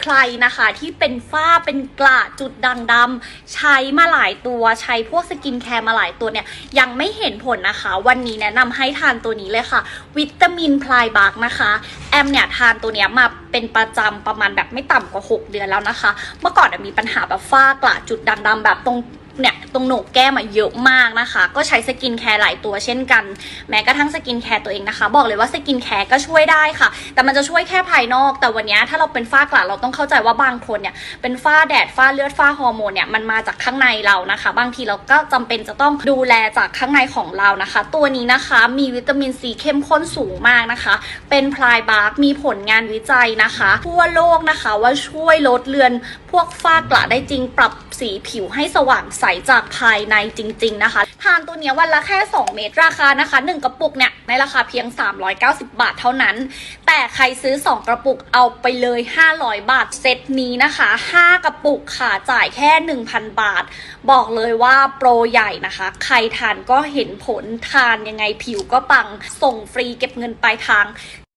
ใครนะคะที่เป็นฝ้าเป็นกระจุดด่างดำใช้มาหลายตัวใช้พวกสกินแคร์มาหลายตัวเนี่ยยังไม่เห็นผลนะคะ วันนี้แนะนำให้ทานตัวนี้เลยค่ะ วิตามินพลายบักนะคะ แอมเนี่ยทานตัวเนี้ยมาเป็นประจำประมาณแบบไม่ต่ำกว่า 6 เดือนแล้วนะคะ เมื่อก่อนมีปัญหาแบบฝ้ากระจุดด่างดำแบบตรง เนี่ยตรงโหนกแก้มอะเยอะมากนะคะ ก็ใช้สกินแคร์หลายตัวเช่นกัน แม้กระทั่งสกินแคร์ตัวเองนะคะ บอกเลยว่าสกินแคร์ก็ช่วยได้ค่ะ แต่มันจะช่วยแค่ภายนอก แต่วันนี้ถ้าเราเป็นฝ้ากระเราต้องเข้าใจว่าบางคนเนี่ยเป็นฝ้าแดดฝ้าเลือดฝ้าฮอร์โมนเนี่ยมันมาจากข้างในเรานะคะ บางทีเราก็จำเป็นจะต้องดูแลจากข้างในของเรานะคะ ตัวนี้นะคะมีวิตามินซีเข้มข้นสูงมากนะคะ เป็นพลายบาร์กมีผลงานวิจัยนะคะ ทั่วโลกนะคะว่าช่วยลดเลือนพวกฝ้ากระได้จริงปรับสีผิวให้สว่างใสใสจากภายในจริง ๆ นะคะ ทานตัวเนี้ยวันละแค่ 2 เม็ดราคานะคะ 1 กระปุกเนี่ย ในราคาเพียง 390 บาทเท่านั้น แต่ใครซื้อ 2 กระปุกเอาไปเลย 500 บาทเซตนี้นะคะ 5 กระปุกค่ะจ่ายแค่ 1,000 บาท บอกเลยว่าโปรใหญ่นะคะ ใครทานก็เห็นผลทานยังไงผิวก็ปังส่งฟรีเก็บเงินปลายทาง